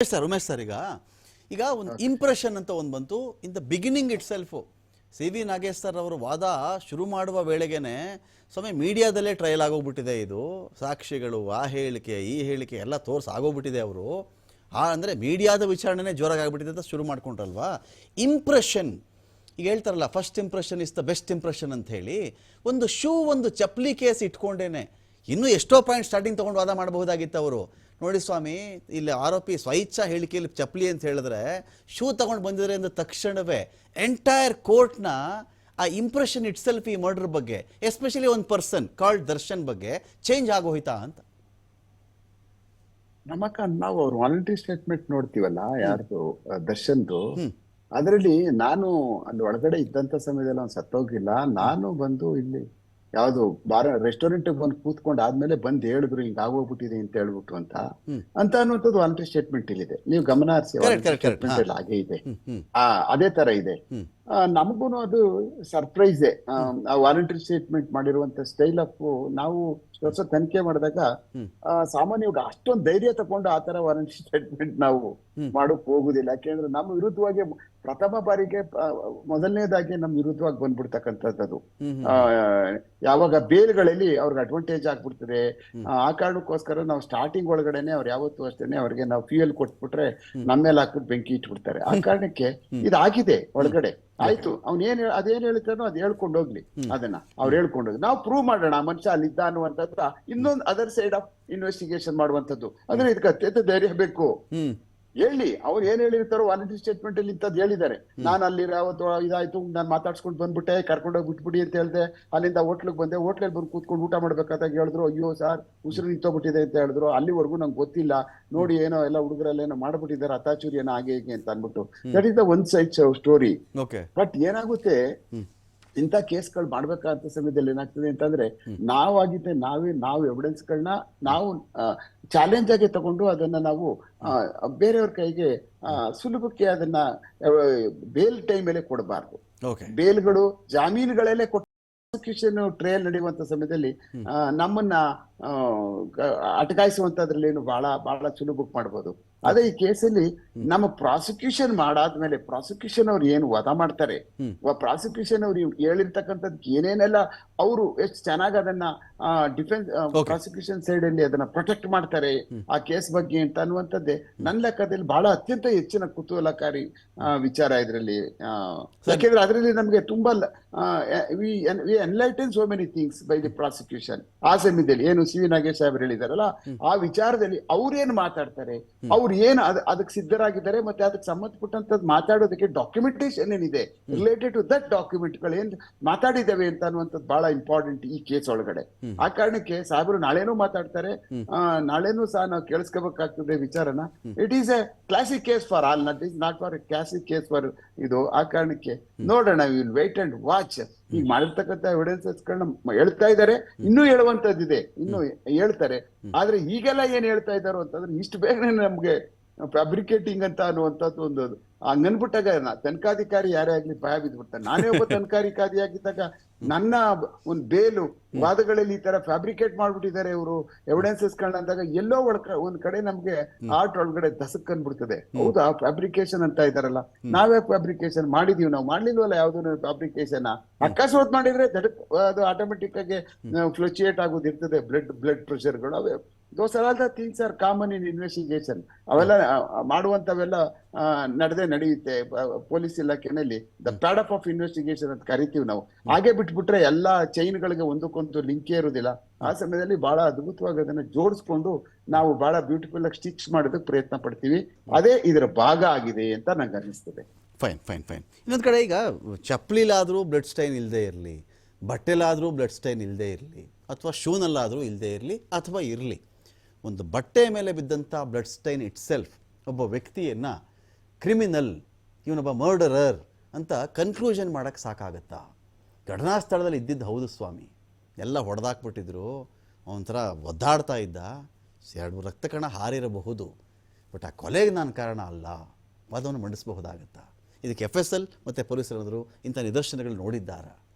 Umesh sir Umesh sir ಈಗ. ಈಗ ಒಂದು ಇಂಪ್ರೆಷನ್ ಅಂತ ಒಂದು ಬಂತು. In the beginning itself C V Nagesh sir ಅವರು ವಾದ ಶುರು ಮಾಡುವ ವೇಳೆಗೇನೆ ಸ್ವಾಮಿ ಮೀಡಿಯಾದಲ್ಲೇ ಟ್ರಯಲ್ ಆಗೋಗ್ಬಿಟ್ಟಿದೆ ಇದು. ಸಾಕ್ಷಿಗಳು ಆ ಹೇಳಿಕೆ ಈ ಹೇಳಿಕೆ ಎಲ್ಲ ತೋರ್ಸಿ ಆಗೋಗ್ಬಿಟ್ಟಿದೆ ಅವರು. ಆ ಅಂದರೆ ಮೀಡಿಯಾದ ವಿಚಾರಣೆನೇ ಜೋರಾಗಿ ಆಗ್ಬಿಟ್ಟಿದೆ ಅಂತ ಶುರು ಮಾಡ್ಕೊಂಡ್ರಲ್ವಾ? ಇಂಪ್ರೆಷನ್ ಈಗ ಹೇಳ್ತಾರಲ್ಲ first impression is the best impression ಅಂತ ಹೇಳಿ. ಒಂದು ಶೂ ಒಂದು ಚಪ್ಪಲಿ ಕೇಸ್ ಇಟ್ಕೊಂಡೇನೆ. ಇನ್ನೂ ಎಷ್ಟೋ ಪಾಯಿಂಟ್ ಸ್ಟಾರ್ಟಿಂಗ್ ತೊಗೊಂಡು ವಾದ ಮಾಡಬಹುದಾಗಿತ್ತು ಅವರು. ನೋಡಿ ಸ್ವಾಮಿ ಇಲ್ಲಿ ಆರೋಪಿ ಸ್ವಇಚ್ಛಾ ಹೇಳಿಕೆಯಲ್ಲಿ ಚಪ್ಪಲಿ ಅಂತ ಹೇಳಿದ್ರೆ ಶೂ ತಗೊಂಡು ಬಂದಿದ್ರೆ ಅಂದ ತಕ್ಷಣವೇ ಎಂಟೈರ್ ಕೋರ್ಟ್ನ ಆ ಇಂಪ್ರೆಷನ್ ಇಟ್ ಸೆಲ್ಫ್ ಈ ಮರ್ಡರ್ ಬಗ್ಗೆ ಎಸ್ಪೆಷಲಿ ಒಂದು ಪರ್ಸನ್ ಕಾಲ್ಡ್ ದರ್ಶನ್ ಬಗ್ಗೆ ಚೇಂಜ್ ಆಗೋಯ್ತಾ ಅಂತ. ನಮಕ ನಾವು ಅವ್ರ ವಾಲಂಟ್ರಿ ಸ್ಟೇಟ್ಮೆಂಟ್ ನೋಡ್ತೀವಲ್ಲ ಯಾರ್ದು? ದರ್ಶನ್ದು. ಅದರಲ್ಲಿ ನಾನು ಅಲ್ಲಿ ಒಳಗಡೆ ಇದ್ದಂತ ಸಮಯದಲ್ಲಿ ಅವ್ನು ಸತ್ತೋಗಿಲ್ಲ. ನಾನು ಬಂದು ಇಲ್ಲಿ ಯಾವ್ದು ಬಾರ ರೆಸ್ಟೋರೆಂಟ್ ಬಂದು ಕೂತ್ಕೊಂಡು ಆದ್ಮೇಲೆ ಬಂದ್ ಹೇಳಿದ್ರು ಹಿಂಗ್ ಆಗೋಗ್ಬಿಟ್ಟಿದೆ ಅಂತ ಹೇಳ್ಬಿಟ್ಟು ಅಂತ. ಅಂತ ಅನ್ನುವಂಥದ್ದು ವಾಲಂಟ್ರಿ ಸ್ಟೇಟ್ಮೆಂಟ್ ಇಲ್ಲಿದೆ ನೀವು ಗಮನ ಹರಿಸಿ ಹಾಗೆ ಇದೆ. ಅದೇ ತರ ಇದೆ. ನಮಗೂ ಅದು ಸರ್ಪ್ರೈಸೇ ಆ ವಾಲಂಟರಿ ಸ್ಟೇಟ್ಮೆಂಟ್ ಮಾಡಿರುವಂತ ಸ್ಟೈಲ್ ಆಫ್ ನಾವು ಸ್ವಲ್ಪ ತನಿಖೆ ಮಾಡಿದಾಗ. ಸಾಮಾನ್ಯವಾಗಿ ಅಷ್ಟೊಂದು ಧೈರ್ಯ ತಗೊಂಡು ಆ ತರ ವಾರಂಟಿ ಸ್ಟೇಟ್ಮೆಂಟ್ ನಾವು ಮಾಡಕ್ ಹೋಗುದಿಲ್ಲ. ಯಾಕೆಂದ್ರೆ ನಮ್ಮ ವಿರುದ್ಧವಾಗಿ ಪ್ರಥಮ ಬಾರಿಗೆ ಮೊದಲನೇದಾಗಿ ನಮ್ಮ ವಿರುದ್ಧವಾಗಿ ಬಂದ್ಬಿಡ್ತಕ್ಕಂಥದ್ದು ಯಾವಾಗ ಬೇಲ್ಗಳಲ್ಲಿ ಅವ್ರಿಗೆ ಅಡ್ವಾಂಟೇಜ್ ಆಗ್ಬಿಡ್ತದೆ. ಆ, ಕಾರಣಕ್ಕೋಸ್ಕರ ನಾವು ಸ್ಟಾರ್ಟಿಂಗ್ ಒಳಗಡೆನೆ ಅವ್ರು ಯಾವತ್ತೂ ಅಷ್ಟೇನೆ ಅವ್ರಿಗೆ ನಾವು ಫ್ಯೂಯಲ್ ಕೊಟ್ಬಿಟ್ರೆ ನಮ್ಮ ಮೇಲೆ ಹಾಕಿದ್ ಬೆಂಕಿ ಇಟ್ಬಿಡ್ತಾರೆ. ಆ ಕಾರಣಕ್ಕೆ ಇದಾಗಿದೆ ಒಳಗಡೆ. ಆಯ್ತು ಅವ್ನ ಏನ್ ಅದೇನ್ ಹೇಳ್ತಾನೋ ಅದ್ ಹೇಳ್ಕೊಂಡು ಹೋಗ್ಲಿ ಅದನ್ನ. ಅವ್ರು ಹೇಳ್ಕೊಂಡು ಹೋಗ್ಲಿ ನಾವು ಪ್ರೂವ್ ಮಾಡೋಣ ಆ ಮನುಷ್ಯ ಅಲ್ಲಿದ್ದ ಅನ್ನುವಂಥದ್ದು ಇನ್ನೊಂದು ಅದರ್ ಸೈಡ್ ಆಫ್ ಇನ್ವೆಸ್ಟಿಗೇಷನ್ ಮಾಡುವಂಥದ್ದು. ಅಂದ್ರೆ ಇದಕ್ಕೆ ಅತ್ಯಂತ ಧೈರ್ಯ ಬೇಕು. ಹೇಳಿ ಅವ್ರು ಏನ್ ಹೇಳಿರ್ತಾರೋ ವಾರಂಟಿ ಸ್ಟೇಟ್ಮೆಂಟ್ ಅಲ್ಲಿ ಇಂಥದ್ದು ಹೇಳಿದ್ದಾರೆ. ನಾನು ಅಲ್ಲಿ ಅವತ್ತು ಇದಾಯ್ತು ನಾನು ಮಾತಾಡ್ಸ್ಕೊಂಡು ಬಂದ್ಬಿಟ್ಟೆ ಕರ್ಕೊಂಡೋಗಿ ಬಿಟ್ಬಿಡಿ ಅಂತ ಹೇಳ್ದೆ. ಅಲ್ಲಿಂದ ಹೋಟ್ಲಿಗೆ ಬಂದೆ. ಹೋಟ್ಲಲ್ಲಿ ಬಂದು ಕೂತ್ಕೊಂಡು ಊಟ ಮಾಡ್ಬೇಕಾದಾಗ ಹೇಳಿದ್ರು ಅಯ್ಯೋ ಸರ್ ಉಸಿರು ನಿಂತೋಗ್ಬಿಟ್ಟಿದೆ ಅಂತ ಹೇಳಿದ್ರು. ಅಲ್ಲಿವರೆಗೂ ನಂಗೆ ಗೊತ್ತಿಲ್ಲ. ನೋಡಿ ಏನೋ ಎಲ್ಲ ಹುಡುಗರಲ್ಲ ಏನೋ ಮಾಡ್ಬಿಟ್ಟಿದ್ದಾರೆ ಅತಾಚುರಿ ಏನೋ ಹಾಗೆ ಹೀಗೆ ಅಂತ ಅನ್ಬಿಟ್ಟು that is the one side story but ಏನಾಗುತ್ತೆ. ಇಂಥ ಕೇಸ್ಗಳು ಮಾಡ್ಬೇಕಾದ ಸಮಯದಲ್ಲಿ ಏನಾಗ್ತದೆ ಅಂತಂದ್ರೆ ನಾವಾಗಿದ್ದೆ ನಾವೇ ನಾವು ಎವಿಡೆನ್ಸ್ಗಳನ್ನ ನಾವು ಚಾಲೆಂಜ್ ಆಗಿ ತಗೊಂಡು ಅದನ್ನ ನಾವು ಬೇರೆಯವ್ರ ಕೈಗೆ ಆ, ಸುಲಭಕ್ಕೆ ಅದನ್ನ ಬೇಲ್ ಟೈಮಲ್ಲಿ ಕೊಡಬಾರ್ದು. ಓಕೆ. ಬೇಲ್ಗಳು ಜಾಮೀನುಗಳಲ್ಲೇ ಕೊಟ್ಟು ಪ್ರಾಸಿಕ್ಯೂಷನ್ ಟ್ರಯಲ್ ನಡೆಯುವಂತ ಸಮಯದಲ್ಲಿ ನಮ್ಮನ್ನ ಅಟಕಾಯಿಸುವಂತದ್ರಲ್ಲಿ ಏನು ಬಹಳ ಬಹಳ ಸುಲಭಕ್ಕೆ ಮಾಡ್ಬೋದು. ಅದೇ ಈ ಕೇಸಲ್ಲಿ ನಮ್ಮ ಪ್ರಾಸಿಕ್ಯೂಷನ್ ಮಾಡಾದ್ಮೇಲೆ ಪ್ರಾಸಿಕ್ಯೂಷನ್ ಅವ್ರು ಏನು ವಧ ಮಾಡ್ತಾರೆ. ಪ್ರಾಸಿಕ್ಯೂಷನ್ ಅವ್ರು ಹೇಳಿರ್ತಕ್ಕಂಥದ್ದು ಏನೇನೆಲ್ಲ ಅವರು ಎಷ್ಟು ಚೆನ್ನಾಗಿ ಅದನ್ನ ಡಿಫೆನ್ಸ್ ಪ್ರಾಸಿಕ್ಯೂಷನ್ ಸೈಡ್ ಅಲ್ಲಿ ಅದನ್ನ ಪ್ರೊಟೆಕ್ಟ್ ಮಾಡ್ತಾರೆ ಆ ಕೇಸ್ ಬಗ್ಗೆ ಅಂತ ಅನ್ನುವಂಥದ್ದೇ. ನನ್ನ ಲೆಕ್ಕದಲ್ಲಿ ಬಹಳ ಅತ್ಯಂತ ಹೆಚ್ಚಿನ ಕುತೂಹಲಕಾರಿ ವಿಚಾರ ಇದರಲ್ಲಿ ಯಾಕೆಂದ್ರೆ ಅದರಲ್ಲಿ ನಮಗೆ ತುಂಬಾ we enlighten so many things by the prosecution ಆ ಸಮಯದಲ್ಲಿ ಏನು ಸಿ ವಿ ನಾಗೇಶ್ ಸಾಹೇಬ್ ಹೇಳಿದಾರಲ್ಲ ಆ ವಿಚಾರದಲ್ಲಿ ಅವ್ರೇನ್ ಮಾತಾಡ್ತಾರೆ ಅವ್ರು ಏನ್ ಅದ್- ಅದಕ್ಕೆ ಸಿದ್ಧರಾಗಿದ್ದಾರೆ ಮತ್ತೆ ಅದಕ್ಕೆ ಸಂಬಂಧಪಟ್ಟಂತ ಮಾತಾಡೋದಕ್ಕೆ ಡಾಕ್ಯುಮೆಂಟೇಶನ್ ಏನಿದೆ ರಿಲೇಟೆಡ್ ಟು ದಟ್ ಡಾಕ್ಯುಮೆಂಟ್ಗಳು ಏನ್ ಮಾತಾಡಿದ್ದೇವೆ ಅಂತ ಅನ್ನುವಂಥದ್ದು ಬಹಳ ಇಂಪಾರ್ಟೆಂಟ್ ಈ ಕೇಸ್ ಒಳಗಡೆ. ಆ ಕಾರಣಕ್ಕೆ ಸಾಹೇಬರು ನಾಳೆನೂ ಮಾತಾಡ್ತಾರೆ. ನಾಳೆನೂ ಸಹ ನಾವು ಕೇಳಿಸ್ಕೋಬೇಕಾಗ್ತದೆ ವಿಚಾರನ. It is a classic case for all not is not for classic case for ಇದು. ಆ ಕಾರಣಕ್ಕೆ ನೋಡೋಣ ವಿಲ್ ವೇಟ್ ಅಂಡ್ ವಾಚ್ ಈಗ ಮಾಡಿರ್ತಕ್ಕಂಥ ಎವಿಡೆನ್ಸಸ್ ಗಳನ್ನ ಹೇಳ್ತಾ ಇದ್ದಾರೆ. ಇನ್ನೂ ಹೇಳುವಂತದ್ದಿದೆ ಇನ್ನು ಹೇಳ್ತಾರೆ. ಆದ್ರೆ ಈಗೆಲ್ಲ ಏನ್ ಹೇಳ್ತಾ ಇದ್ದಾರೋ ಅಂತಂದ್ರೆ ಇಷ್ಟು ಬೇಗನೆ ನಮ್ಗೆ ಫ್ಯಾಬ್ರಿಕೇಟಿಂಗ್ ಅಂತ ಅನ್ನುವಂಥದ್ದು ಒಂದು ಹಂಗನ್ಬಿಟ್ಟಾಗ ತನಿಖಾಧಿಕಾರಿ ಯಾರೇ ಆಗ್ಲಿ ಭಯ ಬಿದ್ಬಿಡ್ತಾರೆ ನಾನೇ ಒಬ್ಬ ತನಿಖಾಧಿಕಾರಿ ಆಗಿದ್ದಾಗ ನನ್ನ ಒಂದು ಬೇಲು ವಾದಗಳಲ್ಲಿ ಈ ತರ ಫ್ಯಾಬ್ರಿಕೇಟ್ ಮಾಡ್ಬಿಟ್ಟಿದ್ದಾರೆ ಇವರು ಎವಿಡೆನ್ಸಸ್ ಅಂದಾಗ ಎಲ್ಲೋ ಒಂದ್ ಕಡೆ ನಮ್ಗೆ ಆರ್ಟ್ ಒಳಗಡೆ ದಸಕ್ ಅನ್ಬಿಡ್ತದೆ ಹೌದಾ? ಫ್ಯಾಬ್ರಿಕೇಶನ್ ಅಂತ ಇದಾರಲ್ಲ. ನಾವೇ ಫ್ಯಾಬ್ರಿಕೇಶನ್ ಮಾಡಿದೀವಿ. ನಾವು ಮಾಡ್ಲಿಲ್ವಲ್ಲ ಯಾವ್ದು ಫ್ಯಾಬ್ರಿಕೇಶನ್ ಅಕಸ್ಮಾತ್ ಮಾಡಿದ್ರೆ ಅದು ಆಟೋಮೆಟಿಕ್ ಆಗಿ ಫ್ಲಕ್ಚುಯೇಟ್ ಆಗೋದು ಇರ್ತದೆ ಬ್ಲಡ್ ಬ್ಲಡ್ ಪ್ರೆಷರ್ಗಳು ಅವೇ. Those are all the things are common in investigation ಅವೆಲ್ಲ ಮಾಡುವಂತವೆಲ್ಲ ನಡೆದೇ ನಡೆಯುತ್ತೆ. Police ಇಲಾಖೆನಲ್ಲಿ. The pad up of investigation ಅಂತ ಕರಿತೀವಿ ನಾವು. ಹಾಗೆ ಬಿಟ್ಬಿಟ್ರೆ ಎಲ್ಲಾ ಚೈನ್ಗಳಿಗೆ ಒಂದಕ್ಕೊಂದು ಲಿಂಕೇ ಇರುವುದಿಲ್ಲ ಆ ಸಮಯದಲ್ಲಿ ಬಹಳ ಅದ್ಭುತವಾಗಿ ಅದನ್ನ ಜೋಡಿಸ್ಕೊಂಡು ನಾವು ಬಹಳ ಬ್ಯೂಟಿಫುಲ್ ಆಗಿ ಸ್ಟಿಚ್ ಮಾಡೋದಕ್ಕೆ ಪ್ರಯತ್ನ ಪಡ್ತೀವಿ. ಅದೇ ಇದರ ಭಾಗ ಆಗಿದೆ ಅಂತ ನಂಗೆ ಅನಿಸ್ತದೆ ಫೈನ್ ಫೈನ್ ಫೈನ್ ಇನ್ನೊಂದು ಕಡೆ ಈಗ ಚಪ್ಪಲಿಲಾದರೂ ಬ್ಲಡ್ ಸ್ಟೈನ್ ಇಲ್ಲದೆ ಇರಲಿ ಬಟ್ಟೆಲಾದರೂ ಬ್ಲಡ್ ಸ್ಟೈನ್ ಇಲ್ಲದೆ ಇರಲಿ ಅಥವಾ ಶೂನಲ್ಲಾದರೂ ಇಲ್ಲದೆ ಇರಲಿ ಅಥವಾ ಇರಲಿ ಒಂದು ಬಟ್ಟೆ ಮೇಲೆ ಬಿದ್ದಂಥ ಬ್ಲಡ್ ಸ್ಟೈನ್ ಇಟ್ ಸೆಲ್ಫ್ ಒಬ್ಬ ವ್ಯಕ್ತಿಯನ್ನು ಕ್ರಿಮಿನಲ್ ಇವನೊಬ್ಬ ಮರ್ಡರರ್ ಅಂತ ಕನ್ಕ್ಲೂಷನ್ ಮಾಡೋಕ್ಕೆ ಸಾಕಾಗತ್ತಾ? ಘಟನಾ ಸ್ಥಳದಲ್ಲಿ ಇದ್ದಿದ್ದು ಹೌದು ಸ್ವಾಮಿ. ಎಲ್ಲ ಹೊಡೆದಾಕ್ಬಿಟ್ಟಿದ್ರು. ಒಂಥರ ಒದ್ದಾಡ್ತಾ ಇದ್ದ. ಎರಡು ರಕ್ತ ಕಣ ಹಾರಿರಬಹುದು. ಬಟ್ ಆ ಕೊಲೆಗೆ ನಾನು ಕಾರಣ ಅಲ್ಲ. ವಾದವನ್ನು ಮಂಡಿಸಬಹುದಾಗತ್ತಾ? ಇದಕ್ಕೆ ಎಫ್ ಎಸ್ ಎಲ್ ಮತ್ತು ಪೊಲೀಸರು ಇಂಥ ನಿದರ್ಶನಗಳು ನೋಡಿದ್ದಾರಾ?